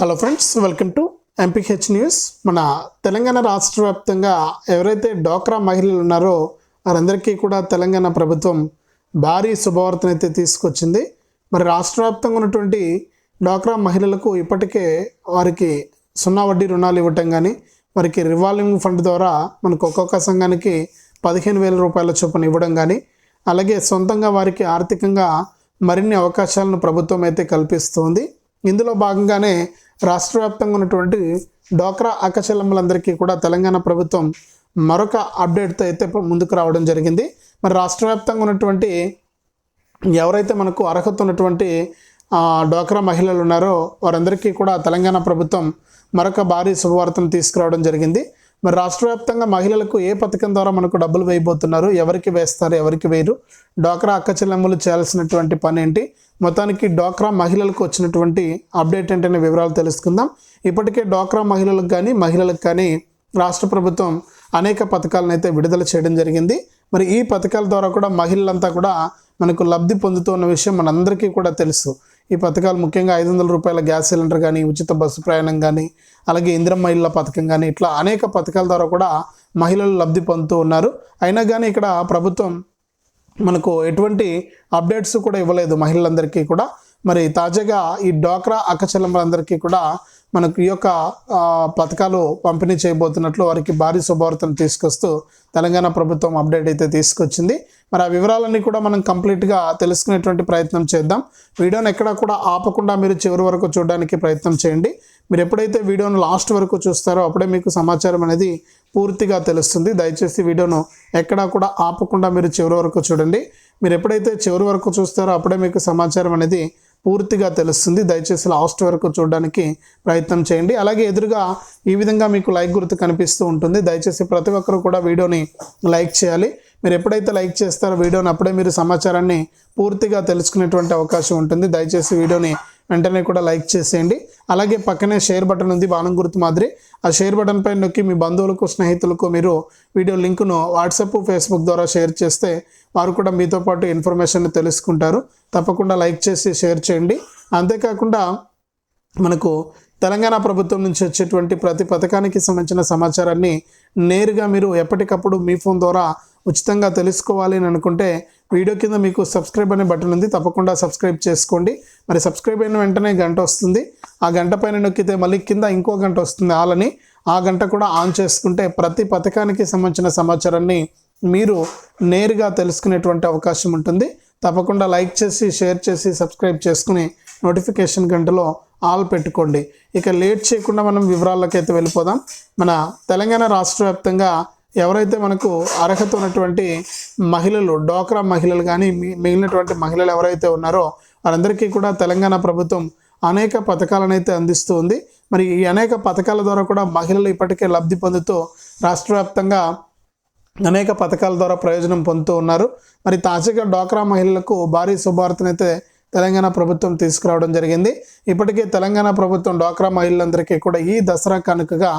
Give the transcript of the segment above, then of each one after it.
Hello friends welcome to MPH news మన తెలంగాణ రాష్ట్ర వ్యాప్తంగా ఎవరైతే డోక్రా మహిళలు ఉన్నారో వారందరికీ కూడా తెలంగాణ ప్రభుత్వం భారీ శుభవార్తనైతే తీసుకొచ్చింది. మరి రాష్ట్ర వ్యాప్తంగా ఉన్నటువంటి డోక్రా మహిళలకు ఇప్పటికే వారికి సున్నా వడ్డీ రుణాలు ఇవ్వటం కానీ వారికి రివాల్వింగ్ ఫండ్ ద్వారా మనకు ఒక్కొక్క సంఘానికి పదిహేను వేల రూపాయల చొప్పున ఇవ్వడం కానీ అలాగే సొంతంగా వారికి ఆర్థికంగా మరిన్ని అవకాశాలను ప్రభుత్వం అయితే కల్పిస్తుంది. ఇందులో భాగంగానే రాష్ట్ర వ్యాప్తంగా ఉన్నటువంటి డోక్రా అక్కచెల్లమ్మలందరికీ కూడా తెలంగాణ ప్రభుత్వం మరొక అప్డేట్తో అయితే ముందుకు రావడం జరిగింది. మరి రాష్ట్ర వ్యాప్తంగా ఉన్నటువంటి ఎవరైతే మనకు అర్హత ఉన్నటువంటి డోక్రా మహిళలు ఉన్నారో వారందరికీ కూడా తెలంగాణ ప్రభుత్వం మరొక భారీ శుభవార్తను తీసుకురావడం జరిగింది. మరి రాష్ట్ర వ్యాప్తంగా మహిళలకు ఏ పథకం ద్వారా మనకు డబ్బులు వేయబోతున్నారు? ఎవరికి వేస్తారు? ఎవరికి వేయరు? డోక్రా అక్క చెల్లెమ్మలు చేయాల్సినటువంటి పని ఏంటి మొత్తానికి డోక్రా మహిళలకు వచ్చినటువంటి అప్డేట్ ఏంటనే వివరాలు తెలుసుకుందాం. ఇప్పటికే డోక్రా మహిళలకు కానీ మహిళలకు కానీ రాష్ట్ర ప్రభుత్వం అనేక పథకాలను అయితే విడుదల చేయడం జరిగింది. మరి ఈ పథకాల ద్వారా కూడా మహిళలంతా కూడా మనకు లబ్ధి పొందుతున్న విషయం మనందరికీ కూడా తెలుసు. ఈ పథకాలు ముఖ్యంగా ఐదు వందల రూపాయల గ్యాస్ సిలిండర్ కానీ ఉచిత బస్సు ప్రయాణం కానీ అలాగే ఇంద్రమ్మ ఇళ్ళ పథకం కానీ ఇట్లా అనేక పథకాల ద్వారా కూడా మహిళలు లబ్ధి పొందుతూ ఉన్నారు. అయినా కానీ ఇక్కడ ప్రభుత్వం మనకు ఎటువంటి అప్డేట్స్ కూడా ఇవ్వలేదు మహిళలందరికీ కూడా. మరి తాజాగా ఈ డోక్రా అక్కచెల్లెమ్మలందరికీ కూడా మనకు ఈ యొక్క పథకాలు పంపిణీ చేయబోతున్నట్లు వారికి భారీ శుభవార్తను తీసుకొస్తూ తెలంగాణ ప్రభుత్వం అప్డేట్ అయితే తీసుకొచ్చింది. మరి ఆ వివరాలన్నీ కూడా మనం కంప్లీట్గా తెలుసుకునేటువంటి ప్రయత్నం చేద్దాం. వీడియోని ఎక్కడా కూడా ఆపకుండా మీరు చివరి వరకు చూడడానికి ప్రయత్నం చేయండి. మీరు ఎప్పుడైతే వీడియోను లాస్ట్ వరకు చూస్తారో అప్పుడే మీకు సమాచారం అనేది పూర్తిగా తెలుస్తుంది. దయచేసి వీడియోను ఎక్కడా కూడా ఆపకుండా మీరు చివరి వరకు చూడండి. మీరు ఎప్పుడైతే చివరి వరకు చూస్తారో అప్పుడే మీకు సమాచారం అనేది పూర్తిగా తెలుస్తుంది. దయచేసి లాస్ట్ వరకు చూడడానికి ప్రయత్నం చేయండి. అలాగే ఎదురుగా ఈ విధంగా మీకు లైక్ గుర్తు కనిపిస్తూ ఉంటుంది. దయచేసి ప్రతి ఒక్కరు కూడా వీడియోని లైక్ చేయాలి. మీరు ఎప్పుడైతే లైక్ చేస్తారో వీడియోని అప్పుడే మీరు సమాచారాన్ని పూర్తిగా తెలుసుకునేటువంటి అవకాశం ఉంటుంది. దయచేసి వీడియోని వెంటనే కూడా లైక్ చేసేయండి. అలాగే పక్కనే షేర్ బటన్ ఉంది బాణం గుర్తు మాదిరి. ఆ షేర్ బటన్ పైన నొక్కి మీ బంధువులకు స్నేహితులకు మీరు వీడియో లింకును వాట్సాప్ ఫేస్బుక్ ద్వారా షేర్ చేస్తే వారు కూడా మీతో పాటు ఇన్ఫర్మేషన్ తెలుసుకుంటారు. తప్పకుండా లైక్ చేసి షేర్ చేయండి. అంతేకాకుండా మనకు తెలంగాణ ప్రభుత్వం నుంచి వచ్చేటువంటి ప్రతి పథకానికి సంబంధించిన సమాచారాన్ని నేరుగా మీరు ఎప్పటికప్పుడు మీ ఫోన్ ద్వారా ఉచితంగా తెలుసుకోవాలి అని అనుకుంటే వీడియో కింద మీకు సబ్స్క్రైబ్ అనే బటన్ ఉంది. తప్పకుండా సబ్స్క్రైబ్ చేసుకోండి. మరి సబ్స్క్రైబ్ అయిన వెంటనే గంట వస్తుంది. ఆ గంట పైన నొక్కితే మళ్ళీ కింద ఇంకో గంట వస్తుంది ఆలని ఆ గంట కూడా ఆన్ చేసుకుంటే ప్రతి పథకానికి సంబంధించిన సమాచారాన్ని మీరు నేరుగా తెలుసుకునేటువంటి అవకాశం ఉంటుంది. తప్పకుండా లైక్ చేసి షేర్ చేసి సబ్స్క్రైబ్ చేసుకుని నోటిఫికేషన్ గంటలో ఆల్ పెట్టుకోండి. ఇక లేట్ చేయకుండా మనం వివరాల్లోకి అయితే వెళ్ళిపోదాం. మన తెలంగాణ రాష్ట్ర వ్యాప్తంగా ఎవరైతే మనకు అర్హత ఉన్నటువంటి మహిళలు డోక్రా మహిళలు కానీ మిగిలినటువంటి మహిళలు ఎవరైతే ఉన్నారో వారందరికీ కూడా తెలంగాణ ప్రభుత్వం అనేక పథకాలను అయితే అందిస్తూ ఉంది. మరి ఈ అనేక పథకాల ద్వారా కూడా మహిళలు ఇప్పటికే లబ్ధి పొందుతూ రాష్ట్ర వ్యాప్తంగా అనేక పథకాల ద్వారా ప్రయోజనం పొందుతూ ఉన్నారు. మరి తాజాగా డోక్రా మహిళలకు భారీ శుభవార్తనైతే తెలంగాణ ప్రభుత్వం తీసుకురావడం జరిగింది. ఇప్పటికే తెలంగాణ ప్రభుత్వం డ్వాక్రా మహిళలందరికీ కూడా ఈ దసరా కానుకగా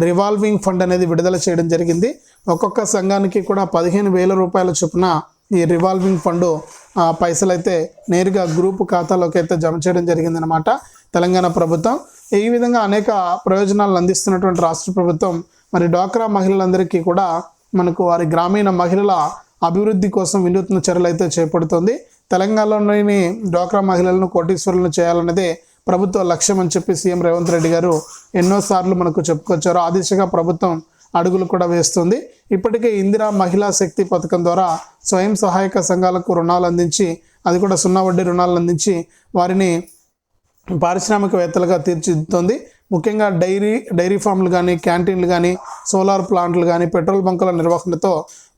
రివాల్వింగ్ ఫండ్ అనేది విడుదల చేయడం జరిగింది. ఒక్కొక్క సంఘానికి కూడా పదిహేను వేల రూపాయల చొప్పున ఈ రివాల్వింగ్ ఫండ్ ఆ, పైసలు అయితే నేరుగా గ్రూప్ ఖాతాలోకి అయితే జమ చేయడం జరిగిందనమాట తెలంగాణ ప్రభుత్వం. ఈ విధంగా అనేక ప్రయోజనాలను అందిస్తున్నటువంటి రాష్ట్ర ప్రభుత్వం మరి డ్వాక్రా మహిళలందరికీ కూడా మనకు వారి గ్రామీణ మహిళల అభివృద్ధి కోసం వినూత్న చర్యలు అయితే చేపడుతుంది. తెలంగాణలోని డ్వాక్రా మహిళలను కోటీశ్వరులను చేయాలన్నదే ప్రభుత్వ లక్ష్యం అని చెప్పి సీఎం రేవంత్ రెడ్డి గారు ఎన్నోసార్లు మనకు చెప్పుకొచ్చారు. ఆ దిశగా ప్రభుత్వం అడుగులు కూడా వేస్తుంది. ఇప్పటికే ఇందిరా మహిళా శక్తి పథకం ద్వారా స్వయం సహాయక సంఘాలకు రుణాలు అందించి అది కూడా సున్నా వడ్డీ రుణాలు అందించి వారిని పారిశ్రామికవేత్తలుగా తీర్చిదిద్దుతోంది. ముఖ్యంగా డైరీ డైరీ ఫామ్లు కానీ క్యాంటీన్లు కానీ సోలార్ ప్లాంట్లు కానీ పెట్రోల్ బంకుల నిర్వహణతో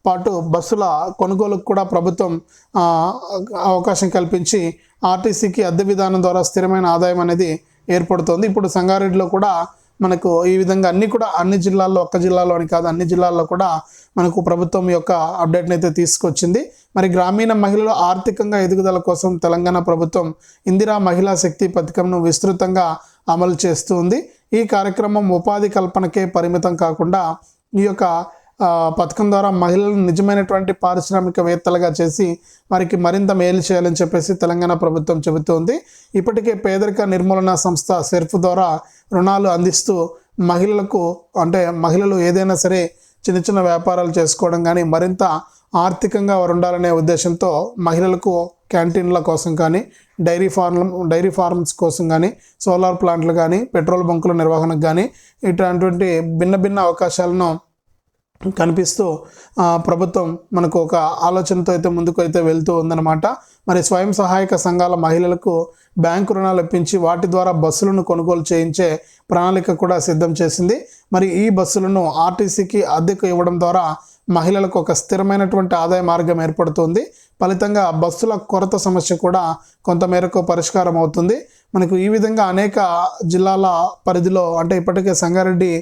పాటు బస్సుల కొనుగోలుకు కూడా ప్రభుత్వం అవకాశం కల్పించి ఆర్టీసీకి అద్దె విధానం ద్వారా స్థిరమైన ఆదాయం అనేది ఏర్పడుతోంది. ఇప్పుడు సంగారెడ్డిలో కూడా మనకు ఈ విధంగా అన్ని కూడా అన్ని జిల్లాల్లో ఒక్క జిల్లాలో అని కాదు అన్ని జిల్లాల్లో కూడా మనకు ప్రభుత్వం యొక్క అప్డేట్ని అయితే తీసుకొచ్చింది. మరి గ్రామీణ మహిళల ఆర్థికంగా ఎదుగుదల కోసం తెలంగాణ ప్రభుత్వం ఇందిరా మహిళా శక్తి పథకంను విస్తృతంగా అమలు చేస్తూ ఉంది. ఈ కార్యక్రమం ఉపాధి కల్పనకే పరిమితం కాకుండా ఈ యొక్క పథకం ద్వారా మహిళలను నిజమైనటువంటి పారిశ్రామికవేత్తలుగా చేసి వారికి మరింత మేలు చేయాలని చెప్పేసి తెలంగాణ ప్రభుత్వం చెబుతోంది. ఇప్పటికే పేదరిక నిర్మూలన సంస్థ సెర్ఫ్ ద్వారా రుణాలు అందిస్తూ మహిళలకు అంటే మహిళలు ఏదైనా సరే చిన్న చిన్న వ్యాపారాలు చేసుకోవడం కానీ మరింత ఆర్థికంగా వారు ఉండాలనే ఉద్దేశంతో మహిళలకు క్యాంటీన్ల కోసం కానీ డైరీ ఫార్మ్ డైరీ ఫార్మ్స్ కోసం కానీ సోలార్ ప్లాంట్లు కానీ పెట్రోల్ బంకుల నిర్వహణకు కానీ ఇటువంటి భిన్న భిన్న అవకాశాలను కనిపిస్తూ ప్రభుత్వం మనకు ఒక ఆలోచనతో అయితే ముందుకు అయితే వెళ్తూ ఉందన్నమాట. మరి స్వయం సహాయక సంఘాల మహిళలకు బ్యాంకు రుణాలు ఇప్పించి వాటి ద్వారా బస్సులను కొనుగోలు చేయించే ప్రణాళిక కూడా సిద్ధం చేసింది. మరి ఈ బస్సులను ఆర్టీసీకి అద్దెకు ఇవ్వడం ద్వారా మహిళలకు ఒక స్థిరమైనటువంటి ఆదాయ మార్గం ఏర్పడుతుంది. ఫలితంగా బస్సుల కొరత సమస్య కూడా కొంతమేరకు పరిష్కారం అవుతుంది. మనకు ఈ విధంగా అనేక జిల్లాల పరిధిలో అంటే ఇప్పటికే సంగారెడ్డి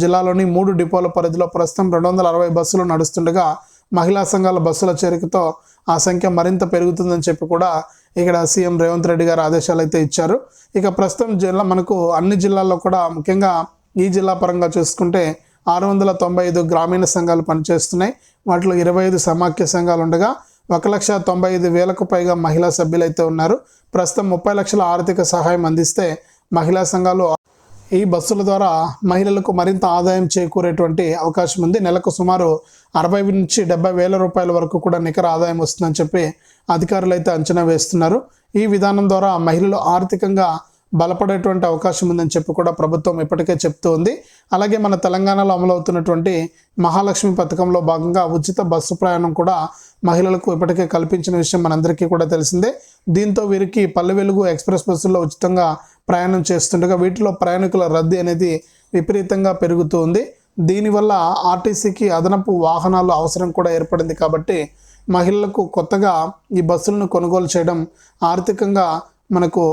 జిల్లాలోని మూడు డిపోల పరిధిలో ప్రస్తుతం రెండు వందల అరవై బస్సులు నడుస్తుండగా మహిళా సంఘాల బస్సుల చేరికతో ఆ సంఖ్య మరింత పెరుగుతుందని చెప్పి కూడా ఇక్కడ సీఎం రేవంత్ రెడ్డి గారు ఆదేశాలు అయితే ఇచ్చారు. ఇక ప్రస్తుతం జిల్లా మనకు అన్ని జిల్లాల్లో కూడా ముఖ్యంగా ఈ జిల్లా పరంగా చూసుకుంటే ఆరు వందల తొంభై ఐదు గ్రామీణ సంఘాలు పనిచేస్తున్నాయి. వాటిలో ఇరవై ఐదు సమాఖ్య సంఘాలు ఉండగా ఒక లక్ష తొంభై ఐదు వేలకు పైగా మహిళా సభ్యులైతే ఉన్నారు. ప్రస్తుతం ముప్పై లక్షల ఆర్థిక సహాయం అందిస్తే మహిళా సంఘాలు ఈ బస్సుల ద్వారా మహిళలకు మరింత ఆదాయం చేకూరేటువంటి అవకాశం ఉంది. నెలకు సుమారు అరవై నుంచి డెబ్బై వేల రూపాయల వరకు కూడా నికర ఆదాయం వస్తుందని చెప్పి అధికారులు అయితే అంచనా వేస్తున్నారు. ఈ విధానం ద్వారా మహిళలు ఆర్థికంగా బలపడేటువంటి అవకాశం ఉందని చెప్పి కూడా ప్రభుత్వం ఇప్పటికే చెప్తూ ఉంది. అలాగే మన తెలంగాణలో అమలవుతున్నటువంటి మహాలక్ష్మి పథకంలో భాగంగా ఉచిత బస్సు ప్రయాణం కూడా మహిళలకు ఇప్పటికే కల్పించిన విషయం మనందరికీ కూడా తెలిసిందే. దీంతో వీరికి పల్లె వెలుగు ఎక్స్ప్రెస్ బస్సుల్లో ఉచితంగా ప్రయాణం చేస్తుండగా వీటిలో ప్రయాణికుల రద్దీ అనేది విపరీతంగా పెరుగుతూ ఉంది దీనివల్ల ఆర్టీసీకి అదనపు వాహనాలు అవసరం కూడా ఏర్పడింది కాబట్టి మహిళలకు కొత్తగా ఈ బస్సులను కొనుగోలు చేయడం ఆర్థికంగా మనకు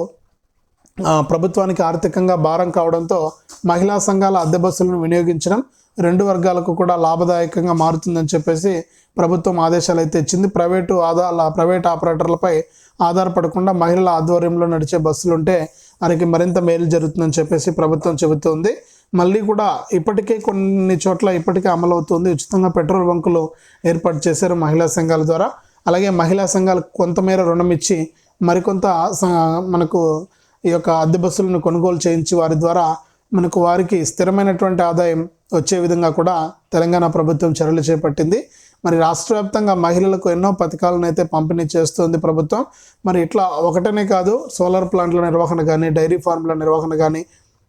ప్రభుత్వానికి ఆర్థికంగా భారం కావడంతో మహిళా సంఘాల అద్దె బస్సులను వినియోగించడం రెండు వర్గాలకు కూడా లాభదాయకంగా మారుతుందని చెప్పేసి ప్రభుత్వం ఆదేశాలు అయితే ఇచ్చింది. ప్రైవేటు ఆధార ప్రైవేట్ ఆపరేటర్లపై ఆధారపడకుండా మహిళల ఆధ్వర్యంలో నడిచే బస్సులు ఉంటే వారికి మరింత మేలు జరుగుతుందని చెప్పేసి ప్రభుత్వం చెబుతోంది. మళ్ళీ కూడా ఇప్పటికే కొన్ని చోట్ల ఇప్పటికే అమలవుతుంది. ఉచితంగా పెట్రోల్ బంకులు ఏర్పాటు చేశారు మహిళా సంఘాల ద్వారా. అలాగే మహిళా సంఘాలు కొంతమేర రుణం ఇచ్చి మరికొంత మనకు ఈ యొక్క అద్దె బస్సులను కొనుగోలు చేయించి వారి ద్వారా మనకు వారికి స్థిరమైనటువంటి ఆదాయం వచ్చే విధంగా కూడా తెలంగాణ ప్రభుత్వం చర్యలు చేపట్టింది. మరి రాష్ట్ర వ్యాప్తంగా మహిళలకు ఎన్నో పథకాలను అయితే పంపిణీ చేస్తుంది ప్రభుత్వం. మరి ఇట్లా ఒకటనే కాదు సోలార్ ప్లాంట్ల నిర్వహణ కానీ డైరీ ఫార్మ్ల నిర్వహణ కానీ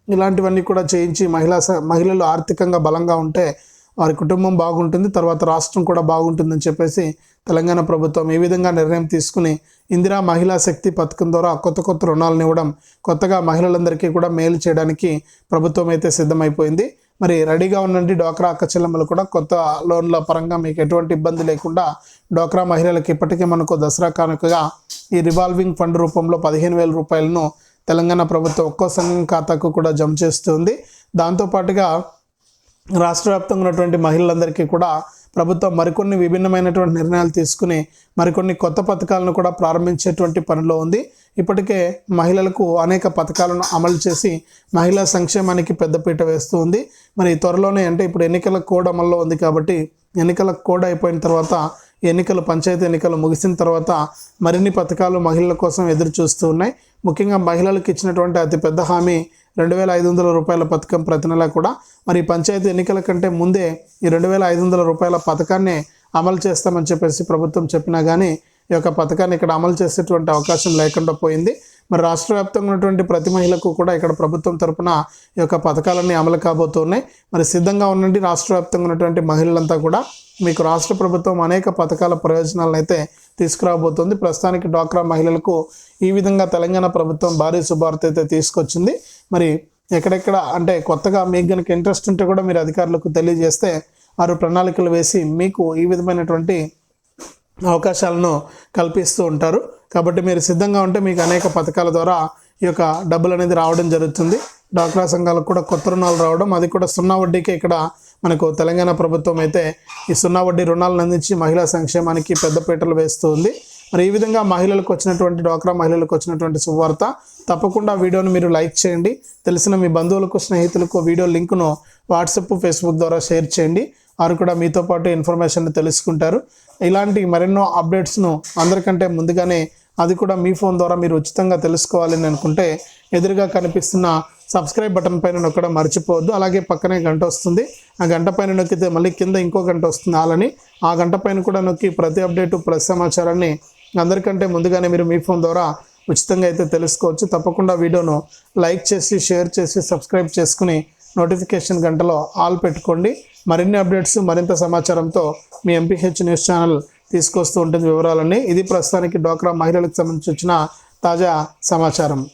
ఇలాంటివన్నీ కూడా చేయించి మహిళా స- మహిళలు ఆర్థికంగా బలంగా ఉంటే వారి కుటుంబం బాగుంటుంది తర్వాత రాష్ట్రం కూడా బాగుంటుందని చెప్పేసి తెలంగాణ ప్రభుత్వం ఈ విధంగా నిర్ణయం తీసుకుని ఇందిరా మహిళా శక్తి పథకం ద్వారా కొత్త కొత్త రుణాలను ఇవ్వడం కొత్తగా మహిళలందరికీ కూడా మేలు చేయడానికి ప్రభుత్వం అయితే సిద్ధమైపోయింది. మరి రెడీగా ఉండండి డోక్రా అక్క చెల్లెమ్మలు కూడా కొత్త లోన్ల పరంగా మీకు ఎటువంటి ఇబ్బంది లేకుండా డోక్రా మహిళలకు ఇప్పటికే మనకు దసరా కానుకగా ఈ రివాల్వింగ్ ఫండ్ రూపంలో పదిహేను వేల రూపాయలను తెలంగాణ ప్రభుత్వం ఒక్కో సంఘం ఖాతాకు కూడా జమ చేస్తుంది. దాంతోపాటుగా రాష్ట్ర వ్యాప్తంగా ఉన్నటువంటి మహిళలందరికీ కూడా ప్రభుత్వం మరికొన్ని విభిన్నమైనటువంటి నిర్ణయాలు తీసుకుని మరికొన్ని కొత్త పథకాలను కూడా ప్రారంభించేటువంటి పనిలో ఉంది. ఇప్పటికే మహిళలకు అనేక పథకాలను అమలు చేసి మహిళా సంక్షేమానికి పెద్దపీట వేస్తూ ఉంది. మరి త్వరలోనే అంటే ఇప్పుడు ఎన్నికల కోడ్ అమల్లో ఉంది కాబట్టి ఎన్నికల కోడ్ అయిపోయిన తర్వాత ఎన్నికలు పంచాయతీ ఎన్నికలు ముగిసిన తర్వాత మరిన్ని పథకాలు మహిళల కోసం ఎదురు చూస్తూ ఉన్నాయి. ముఖ్యంగా మహిళలకు ఇచ్చినటువంటి అతిపెద్ద హామీ రెండు వేల ఐదు వందల రూపాయల పథకం ప్రతి నెల కూడా. మరి పంచాయతీ ఎన్నికల కంటే ముందే ఈ రెండు వేల ఐదు వందల రూపాయల పథకాన్ని అమలు చేస్తామని చెప్పేసి ప్రభుత్వం చెప్పినా కానీ ఈ యొక్క పథకాన్ని ఇక్కడ అమలు చేసేటువంటి అవకాశం లేకుండా పోయింది. మరి రాష్ట్ర వ్యాప్తంగా ఉన్నటువంటి ప్రతి మహిళకు కూడా ఇక్కడ ప్రభుత్వం తరపున ఈ యొక్క పథకాలన్నీ అమలు కాబోతున్నాయి. మరి సిద్ధంగా ఉండండి రాష్ట్ర వ్యాప్తంగా ఉన్నటువంటి మహిళలంతా కూడా మీకు రాష్ట్ర ప్రభుత్వం అనేక పథకాల ప్రయోజనాలను అయితే తీసుకురాబోతుంది. ప్రస్తుతానికి డ్వాక్రా మహిళలకు ఈ విధంగా తెలంగాణ ప్రభుత్వం భారీ శుభార్త అయితే తీసుకొచ్చింది. మరి ఎక్కడెక్కడ అంటే కొత్తగా మీకు కనుక ఇంట్రెస్ట్ ఉంటే కూడా మీరు అధికారులకు తెలియజేస్తే వారు ప్రణాళికలు వేసి మీకు ఈ విధమైనటువంటి అవకాశాలను కల్పిస్తూ ఉంటారు. కాబట్టి మీరు సిద్ధంగా ఉంటే మీకు అనేక పథకాల ద్వారా ఈ యొక్క డబ్బులు అనేది రావడం జరుగుతుంది. డాక్రా సంఘాలకు కూడా కొత్త రుణాలు రావడం అది కూడా సున్నా వడ్డీకి ఇక్కడ మనకు తెలంగాణ ప్రభుత్వం అయితే ఈ సున్నా వడ్డీ రుణాలను అందించి మహిళా సంక్షేమానికి పెద్దపీటలు వేస్తూ ఉంది మరి ఈ విధంగా మహిళలకు వచ్చినటువంటి డ్వాక్రా మహిళలకు వచ్చినటువంటి శుభవార్త. తప్పకుండా వీడియోను మీరు లైక్ చేయండి. తెలిసిన మీ బంధువులకు స్నేహితులకు వీడియో లింకును వాట్సాప్ ఫేస్బుక్ ద్వారా షేర్ చేయండి. వారు కూడా మీతో పాటు ఇన్ఫర్మేషన్ తెలుసుకుంటారు. ఇలాంటి మరెన్నో అప్డేట్స్ను అందరికంటే ముందుగానే అది కూడా మీ ఫోన్ ద్వారా మీరు ఉచితంగా తెలుసుకోవాలని అనుకుంటే ఎదురుగా కనిపిస్తున్న సబ్స్క్రైబ్ బటన్ పైన నొక్కడం మర్చిపోవద్దు. అలాగే పక్కనే గంట వస్తుంది. ఆ గంట పైన నొక్కితే మళ్ళీ కింద ఇంకో గంట వస్తుంది అలాని ఆ గంట పైన కూడా నొక్కి ప్రతి అప్డేటు ప్రతి సమాచారాన్ని అందరికంటే ముందుగానే మీరు మీ ఫోన్ ద్వారా ఉచితంగా అయితే తెలుసుకోవచ్చు. తప్పకుండా వీడియోను లైక్ చేసి షేర్ చేసి సబ్స్క్రైబ్ చేసుకుని నోటిఫికేషన్ గంటలో ఆల్ పెట్టుకోండి. మరిన్ని అప్డేట్స్ మరింత సమాచారంతో మీ ఎంపీహెచ్ న్యూస్ ఛానల్ తీసుకొస్తూ ఉంటుంది వివరాలన్నీ. ఇది ప్రస్తుతానికి డోక్రా మహిళలకు సంబంధించి వచ్చిన తాజా సమాచారం.